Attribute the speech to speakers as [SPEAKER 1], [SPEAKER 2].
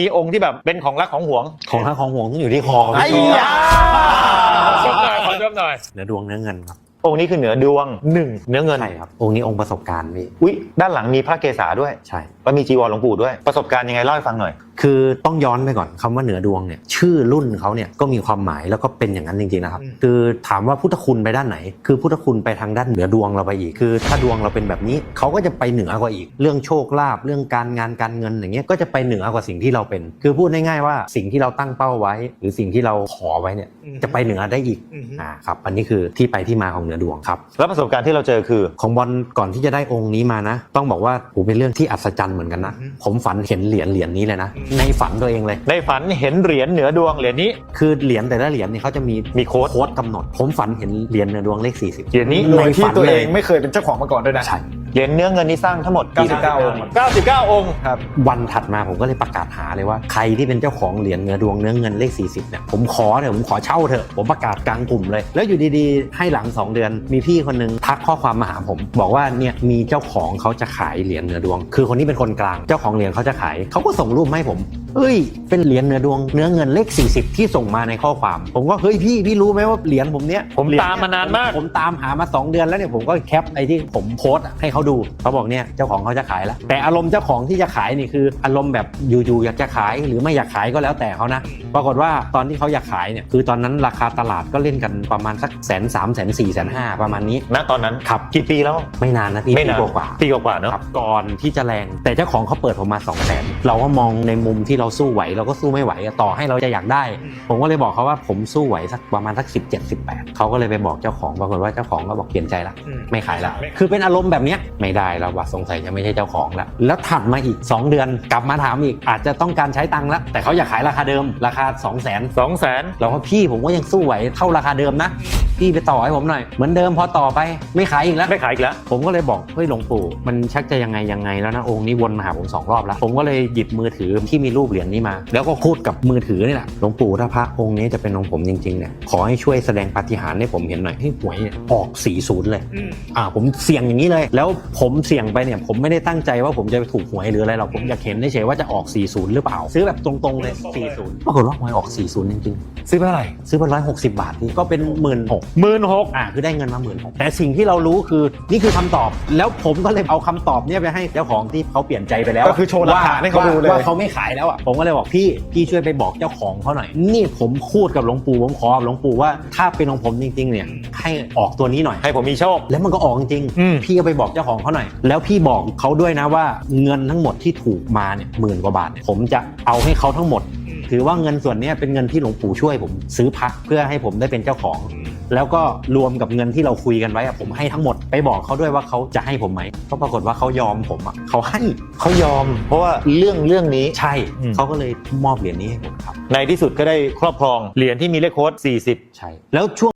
[SPEAKER 1] มีองค์ที่แบบเป็นของรักของหวง
[SPEAKER 2] ของข้าของห่วงต้องอยู่ที่คอครับ
[SPEAKER 1] ไอ้
[SPEAKER 2] พี่
[SPEAKER 1] ยา
[SPEAKER 3] ชมหน่อยขอชมหน่อย
[SPEAKER 2] เนื้อดวงเนื้อเงินครับ
[SPEAKER 1] องค์นี้คือเหนือดวงหนึ่งเนื้อเงิน
[SPEAKER 2] ใช่ครับองค์นี้องค์ประสบการณ์พี่
[SPEAKER 1] อุ้ยด้านหลังมีพระเกศาด้วย
[SPEAKER 2] ใช่
[SPEAKER 1] แล้วมีจีวรหลวงปู่ด้วยประสบการณ์ยังไงเล่าให้ฟังหน่อย
[SPEAKER 2] คือต้องย้อนไปก่อนคำว่าเหนือดวงเนี่ยชื่อรุ่นเขาเนี่ยก็มีความหมายแล้วก็เป็นอย่างนั้นจริงๆนะครับ
[SPEAKER 3] อืม
[SPEAKER 2] คือถามว่าพุทธคุณไปด้านไหน คือพุทธคุณไปทางด้านเหนือดวงเราไปอีก คือถ้าดวงเราเป็นแบบนี้เขาก็จะไปเหนือกว่าอีก เรื่องโชคลาภเรื่องการงานการเงินอย่างเงี้ยก็จะไปเหนือกว่าสิ่งที่เราเป็น คือพูดง่ายๆว่าสิ่งที่เราตั้งเป้าไว้ หรือสิ่งที่เราขอไว้เนี่ยจะไปเหนือได้อีก
[SPEAKER 3] อืม
[SPEAKER 2] อ่าครับอันนี้คือที่ไปที่มาของเหนือดวงครับ
[SPEAKER 1] แล้วประสบการณ์ที่เราเจอคือ
[SPEAKER 2] ของบอลก่อนที่จะได้องค์นี้มานะ ต้องบอกว่าโหเป็นเรื่องที่อัศจรรย์เหมือนกันนะ
[SPEAKER 3] อือฮึ
[SPEAKER 2] ผมฝันเห็นเหรียญเหรียญนี้เลยนะ
[SPEAKER 3] อืม
[SPEAKER 2] ในฝันตัวเองเลย
[SPEAKER 1] ในฝันเห็นเหรียญเหนือดวงเหรียญนี้
[SPEAKER 2] คือเหรียญแต่ละเหรียญเนี่ยเขาจะมี
[SPEAKER 1] มีโค้ด
[SPEAKER 2] โค้ดกำหนด ผมฝันเห็นเหรียญเนื้อดวงเลข 40
[SPEAKER 1] เหรียญนี้
[SPEAKER 4] โดยที่
[SPEAKER 2] ในฝัน
[SPEAKER 4] ตัวเอง
[SPEAKER 2] เลย
[SPEAKER 4] ไม่เคยเป็นเจ้าของมาก่อนด้วยนะ
[SPEAKER 2] ใช่
[SPEAKER 1] เหรียญเนื้อเงินนี้สร้างทั้งหมด
[SPEAKER 4] 99 องค์
[SPEAKER 1] 99 องค์
[SPEAKER 4] ครับ
[SPEAKER 2] วันถัดมาผมก็เลยประกาศหาเลยว่าใครที่เป็นเจ้าของเหรียญเนื้อดวงเนื้อเงินเลข 40เนี่ยผมขอเถอะผมขอเช่าเถอะผมประกาศกลางกลุ่มเลย แล้วอยู่ดีๆ ให้หลัง 2 เดือน มีพี่คนหนึงทักข้อความมาหาผม บอกว่าเนี่ยมีเจ้าของเขาจะขายเหรียญเนื้อดวง คือคนนี้เป็นคนกลางเจ้าของเหรียญเขาจะขายเขาก็ส่งรูปมาให้ผม เอ้ย เป็นเหรียญเนื้อดวงเนื้อเงินเลข 40 ที่ส่งมาในข้อความ ผมก็เฮ้ยพี่พี่รู้ไหมว่าเหรียญผมเนี้ย
[SPEAKER 1] ผม
[SPEAKER 2] เหรียญ
[SPEAKER 1] ตามมานานมาก
[SPEAKER 2] ผมตามหามา 2 เดือนแล้วเนี่ยผมก็แคปไอ้ที่ผมโพสต์อะให้เขาดูเขาบอกเนี่ยเจ้าของเขาจะขายแล้วแต่อารมณ์เจ้าของที่จะขายนี่คือ อารมณ์แบบอยู่ๆอยากจะขายหรือไม่อยากขายก็แล้วแต่เขานะปรากฏว่าตอนที่เขาอยากขายเนี่ยคือตอนนั้นราคาตลาดก็เล่นกันประมาณสักแสนสามแสนสี่แสนห้าประมาณนี้
[SPEAKER 1] ณตอนนั้น
[SPEAKER 2] ครับ
[SPEAKER 1] กี่ปีแล้ว
[SPEAKER 2] ไม่นานนะพี่
[SPEAKER 1] ไม่นาน
[SPEAKER 2] ปีกว่าๆ
[SPEAKER 1] ปีกว่าๆเนอะ
[SPEAKER 2] ครับก่อนที่จะแรงแต่เจ้าของเขาเปิดผมมา2 0 0แสนเราก็มองในมุมที่เราสู้ไหวเราก็สู้ไม่ไหวอะต่อให้เราจะอยากได้ ผมก็เลยบอกเขาว่าผมสู้ไหวสักประมาณสัก17 18เขาก็เลยไปบอกเจ้าของปรากฏว่าเจ้าของก็บอกเปลี่ยนใจละ
[SPEAKER 3] อืม
[SPEAKER 2] ไม่ขายละคือเป็นอารมณ์แบบเนี้ยไม่ได้แล้วว่าสงสัยจะไม่ใช่เจ้าของละแล้วถัดมาอีก 2 เดือนกลับมาถามอีกอาจจะต้องการใช้ตังค์ละแต่เขาอยากขายราคาเดิมราคา 2 0 0แสน
[SPEAKER 1] 2 0 0แสน
[SPEAKER 2] เราก็พี่ผมก็ยังสู้ไหวเท่าราคาเดิมนะ พี่ไปต่อให้ผมหน่อย เหมือนเดิมพอต่อไปไม่ขายอีกแล้ว
[SPEAKER 1] ไม่ขายอีกแล้ว
[SPEAKER 2] ผมก็เลยบอกเฮ้ยหลวงปู่มันชักจะยังไงยังไงแล้วนะองค์นี้วนมาหาผมสองรอบแล้ว ผมก็เลยหยิบมือถือที่มีรูปเหรียญนี้มา แล้วก็พูดกับมือถือนี่แหละหลวงปู่ถ้าพระองค์นี้จะเป็นองค์ผมจริงๆเนี่ยขอให้ช่วยแสดงปาฏิหาริย์ให้ผมเห็นหน่อยให้หวยเนี่ยออก40เลย
[SPEAKER 3] อืม
[SPEAKER 2] อ่าผมเสี่ยงอย่างนี้เลย แล้วผมเสี่ยงไปเนี่ยผมไม่ได้ตั้งใจว่าผมจะไปถูกหวยหรืออะไรหรอกผมอยากเห็นเฉยๆว่าจะออก 40 หรือเปล่า ซื้อแบบตรงๆเลย 40ปรากฏว่าหวยออก 40 จริง
[SPEAKER 1] ซื้อไปเท่าไหร่
[SPEAKER 2] ๆ ซื้อไป160 บาทนี่ก็เป็นหมื่นหก
[SPEAKER 1] หมื่นหก
[SPEAKER 2] อ่าคือได้เงินมาหมื่นแต่สิ่งที่เรารู้คือนี่คือคำตอบ แล้วผมก็เลยเอาคำตอบเนี่ยไปให้เจ้าของที่เขาเปลี่ยนใจไปแล้วะ
[SPEAKER 4] ก็คือโชว์หลักฐานให้เขาดูเลย
[SPEAKER 2] ว่าเขาไม่ขายแล้วอะผมก็เลยบอกพี่พี่ช่วยไปบอกเจ้าของเขาหน่อย นี่ผมพูดกับหลวงปู่ผมขอกับหลวงปู่ว่าถ้าเป็นของผมจริง ๆ เนี่ย ให้ออกตัวนี้หน่อย
[SPEAKER 1] ให้ผมมีโชค
[SPEAKER 2] แล้วมันก็ออกจริง
[SPEAKER 1] อืม
[SPEAKER 2] พี่ก็ไปบอกเจ้าของเขาหน่อย แล้วพี่บอกเขาด้วยนะว่าเงินทั้งหมดที่ถูกมาเนี่ยหมื่นกว่าบาทเนี่ยผมจะเอาให้เขาทั้งหมด ถือว่าเงินส่วนเนี้ยเป็นเงินที่หลวงปู่ช่วยผมซื้อพักเพื่อให้ผมได้เป็นเจ้าของ แล้วก็รวมกับเงินที่เราคุยกันไว้อะผมให้ทั้งหมดไปบอกเขาด้วยว่าเขาจะให้ผมไหมก็ปรากฏว่าเขายอมผมอะเขาให้
[SPEAKER 1] เขายอม เพราะว่าเรื่องเรื่องนี้
[SPEAKER 2] ใช่
[SPEAKER 1] อืม
[SPEAKER 2] เขาก็เลยมอบเหรียญนี้ให้ผมครับ
[SPEAKER 1] ในที่สุดก็ได้ครอบครองเหรียญที่มีเลขโค้ด40
[SPEAKER 2] ใช่ แล้วช่วง